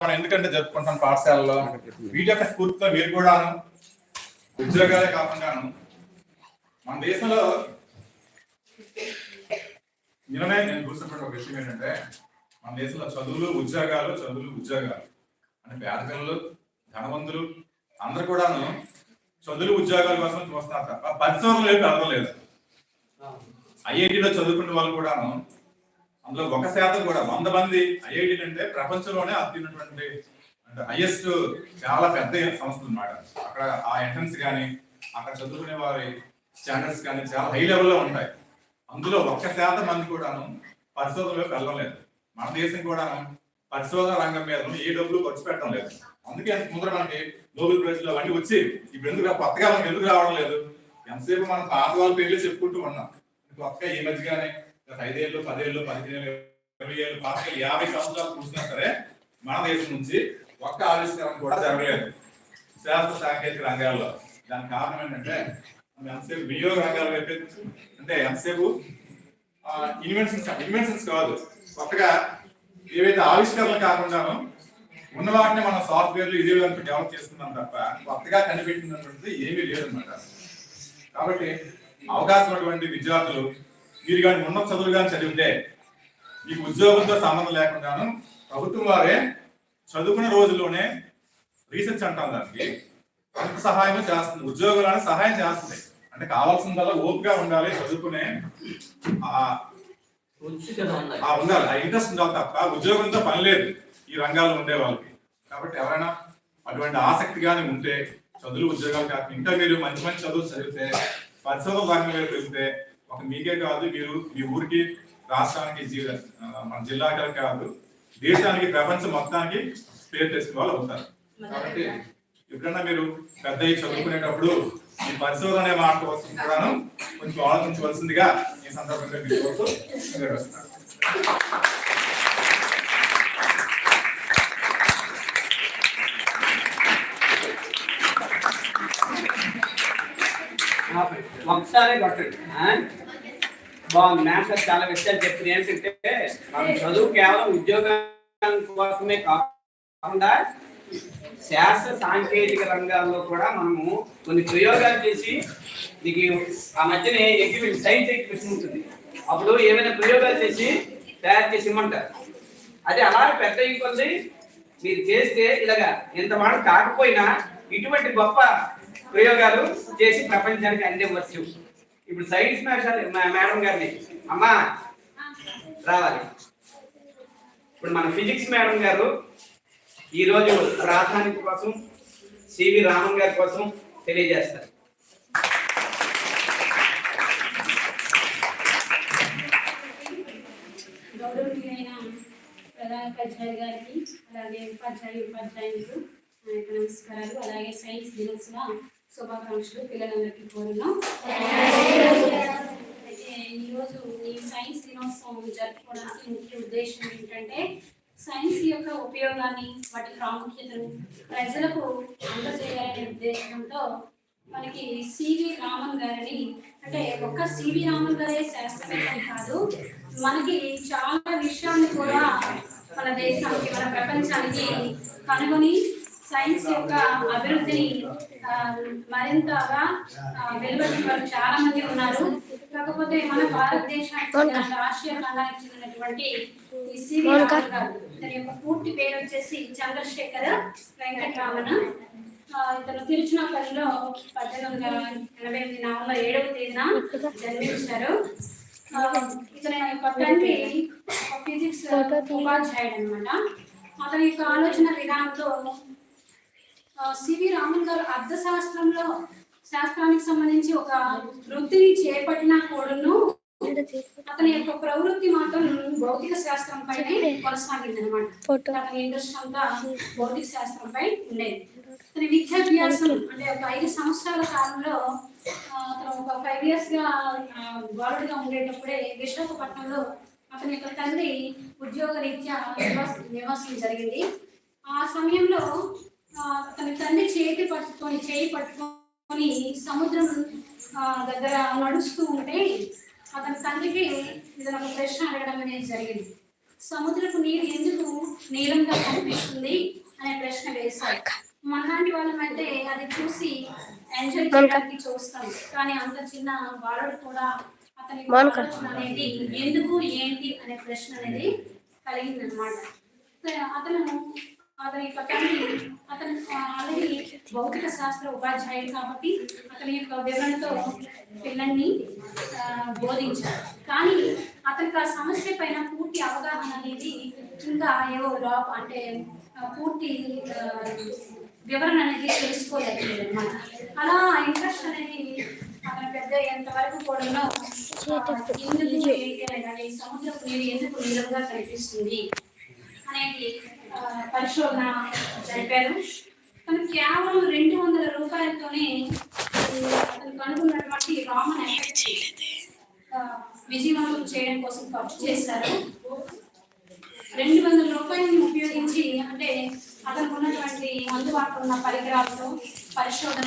మనం ఎందుకంటే జరుపుకుంటాం పాఠశాలలో? వీటి యొక్క స్ఫూర్తితో మీరు కూడా ఉద్యోగాలే కాకుండాను మన దేశంలో నిన్ననే నేను చూసినటువంటి ఒక విషయం ఏంటంటే మన దేశంలో చదువులు ఉద్యోగాలు చదువులు ఉద్యోగాలు అంటే పేద ధనవంతులు అందరు కూడాను చదువులు ఉద్యోగాల కోసం చూస్తున్నారు తప్ప పరిశోధనలు ఏమి అర్థం లేదు ఐఐటిలో చదువుకునే వాళ్ళు కూడాను అందులో ఒక శాతం కూడా వంద మంది ఐఐటి అంటే ప్రపంచంలోనే అత్యున్నటువంటి అంటే హైయెస్ట్ చాలా పెద్ద సంస్థ అనమాట అక్కడ ఆ ఎంట్రన్స్ కానీ అక్కడ చదువుకునే వారి స్టాండర్డ్స్ కానీ చాలా హై లెవెల్లో ఉంటాయి. అందులో ఒక్క శాతం మంది కూడాను పరిశోధనలోకి వెళ్ళలేదు మన దేశం కూడాను పరిశోధన రంగం మీద ఏ డబ్బులు ఖర్చు పెట్టడం లేదు. అందుకే ముందర మనకి నోబెల్ ప్రైజ్లు అవన్నీ వచ్చి ఇప్పుడు ఎందుకు కొత్తగా మనకి ఎందుకు రావడం లేదు? ఎంతసేపు మనం పాత వాళ్ళ పేర్లు చెప్పుకుంటూ ఉన్నాం. కొత్తగా ఈ మధ్యగానే ఐదేళ్ళు పదేళ్ళు పదిహేను ఇరవై ఏళ్ళు పాతికేళ్ళు యాభై సంవత్సరాలు చూసినా సరే మన దేశం నుంచి ఒక్క ఆవిష్కరణ కూడా జరగలేదు. శాస్త్ర సాంకేతిక రంగాల్లో. దానికి కారణం ఏంటంటే మనం ఎంతసేపు వినియోగ రంగాల వైపు అంటే ఎంతసేపు ఇన్వెన్షన్స్ ఇన్వెన్షన్స్ కాదు. కొత్తగా ఏవైతే ఆవిష్కరణలు కాకుండానో ఉన్న వాటిని మనం సాఫ్ట్వేర్లు ఇదే విధంగా డెవలప్ చేస్తున్నాం తప్ప కొత్తగా కనిపెట్టినటువంటిది ఏమీ లేదన్నమాట. కాబట్టి అవకాశం ఉన్నటువంటి విద్యార్థులు మీరు కానీ ఉన్నత చదువులు కానీ చదివితే మీకు ఉద్యోగంతో సంబంధం లేకుండాను ప్రభుత్వం వారే చదువుకున్న రోజుల్లోనే రీసెర్చ్ అంటాం దానికి. అంత సహాయం చేస్తుంది. ఉద్యోగాలను సహాయం చేస్తుంది. అంటే కావాల్సిందల్లా ఓపిక ఉండాలి చదువుకునే ఆ ఉండాలి. ఆ ఇంట్రెస్ట్ ఉండాలి తప్ప ఉద్యోగంతో పని లేదు ఈ రంగాల్లో ఉండే వాళ్ళకి. కాబట్టి ఎవరైనా అటువంటి ఆసక్తి కానీ ఉంటే చదువులు ఉద్యోగాలు కాకుండా ఇంటర్మీడియట్ మీరు మంచి మంచి చదువులు చదివితే పరిశోధన రంగం వైపు వెళ్తే ఒక మీకే కాదు మీరు మీ ఊరికి రాష్ట్రానికి జీ- మన జిల్లాకే కాదు దేశానికి ప్రపంచం మొత్తానికి పేరు తెచ్చిన వాళ్ళు అవుతారు. కాబట్టి ఎప్పుడన్నా మీరు పెద్ద చదువుకునేటప్పుడు ఈ పరిశోధన అనే మాట కోసం కూడాను కొంచెం ఆలోచించవలసిందిగా ఈ సందర్భంగా మీకు కోరుతూ వస్తున్నారు ఒకసారి కొట్టండి. బాగుంది. మ్యాథ్స్ చాలా విషయాలు చెప్పింది ఏంటంటే మనం చదువు కేవలం ఉద్యోగం కోసమే కాకుండా శాస్త్ర సాంకేతిక రంగాల్లో కూడా మనము కొన్ని ప్రయోగాలు చేసి నీకు ఆ మధ్యనే ఎగ్జిబిషన్ సైన్స్ ఎగ్జిబిషన్ ఉంటుంది. అప్పుడు ఏమైనా ప్రయోగాలు చేసి తయారు చేసి ఇమ్మంటారు. అది అలా పెద్ద కొద్ది మీరు చేస్తే ఇలాగా ఇంత మాట కాకపోయినా ఇటువంటి గొప్ప ప్రయోగాలు చేసి ప్రపంచానికి అందివ్వచ్చు. ఇప్పుడు సైన్స్ మేడం మేడం గారిని. అమ్మా రావాలి. ఇప్పుడు మన ఫిజిక్స్ మేడం గారు ఈరోజు ప్రాధాన్యత కోసం సివి రామన్ గారి కోసం తెలియజేస్తారు. గౌరవనీయులైన ప్రధాన ఉపాధ్యాయులు గారికి అలాగే ఉపాధ్యాయులు ఉపాధ్యాయులకు నమస్కారాలు. అలాగే సైన్స్ దినోత్సవ శుభాకాంక్షలు పిల్లలందరికీ కోరున్నాం అయితే ఈరోజు ఈ సైన్స్ దినోత్సవం జరుపుకోవడానికి ముఖ్య ఉద్దేశం ఏంటంటే సైన్స్ యొక్క ఉపయోగాన్ని వాటి ప్రాముఖ్యతను ప్రజలకు అందజేయాలనే ఉద్దేశంతో మనకి సివి రామన్ గారిని అంటే ఒక్క సివి రామన్ గారే శాస్త్రవేత్త కాదు మనకి చాలా విషయాన్ని కూడా మన దేశానికి మన ప్రపంచానికి కనుగొని సైన్స్ యొక్క అభివృద్ధిని మరింతగా వారు చాలా మంది ఉన్నారు. కాకపోతే మన భారతదేశానికి ఆసియా ఖండానికి చెందినటువంటి సివి యొక్క పూర్తి పేరు వచ్చేసి చంద్రశేఖర్ వెంకటరామన్ ఇతను తిరుచునాపల్లిలో పద్దెనిమిది వందల ఎనభై ఎనిమిది నవంబర్ ఏడవ తేదీన జన్మించారు. ఇతని యొక్క తండ్రి ఫిజిక్స్ ఉపాధ్యాయుడు అనమాట అతని యొక్క ఆలోచన విధానంతో సివి రామన్ గారు అర్థశాస్త్రంలో శాస్త్రానికి సంబంధించి ఒక వృత్తిని చేపట్టినా కూడాను అతని యొక్క ప్రవృత్తి మాత్రం భౌతిక శాస్త్రం పైనే కొనసాగింది అనమాట అతని ఇంట్రెస్ట్ అంతా భౌతిక శాస్త్రం పై ఉండేది. అతని విద్యాభ్యాసం అంటే ఒక ఐదు సంవత్సరాల కాలంలో అతను ఒక ఫైవ్ ఇయర్స్గా బాలుడిగా ఉండేటప్పుడే విశాఖపట్నంలో అతని యొక్క తండ్రి ఉద్యోగ రీత్యా నివాస- నివాసం జరిగింది. ఆ సమయంలో ఆ, అతని తండ్రి చేతి పట్టుకొని చేయి పట్టుకొని సముద్రం దగ్గర నడుస్తూ ఉంటే అతని తండ్రికి ఇది ఒక ప్రశ్న అడగడం అనేది జరిగింది. సముద్రపు నీరు ఎందుకు నీలంగా కనిపిస్తుంది చేశారు మనలాంటి వాళ్ళం అంటే అది చూసి ఎంజాయ్ చేయడానికి చూస్తాం. కానీ అంత చిన్న బాలుడు కూడా అతని ఆలోచన అనేది ఎందుకు ఏంటి అనే ప్రశ్న అనేది కలిగింది అనమాట అతను అతని యొక్క తండ్రి అతను ఆల్రెడీ భౌతిక శాస్త్ర ఉపాధ్యాయుడు కాబట్టి అతని యొక్క వివరణతో పిల్లల్ని బోధించారు. కానీ అతనికి ఆ సమస్య పైన పూర్తి అవగాహన అనేది ఇంకా ఏవో లోప అంటే పూర్తి వివరణ అనేది తెలుసుకోలేదు అనమాట అలా ఇంట్రెస్ట్ అనేది అతను పెద్ద ఎంతవరకు కూడా ఎందుకు సముద్రపు నీరు ఎందుకు నిలువుగా కనిపిస్తుంది? అనేది పరిశోధన జరిపారు. తను కేవలం రెండు వందల రూపాయలతోనే అతను కనుగొన్నటువంటి రామన్ విజయవంతం చేయడం కోసం ఖర్చు చేశారు. రెండు వందల రూపాయలని ఉపయోగించి అంటే అతనికి ఉన్నటువంటి అందుబాటులో ఉన్న పరికరాలతో పరిశోధన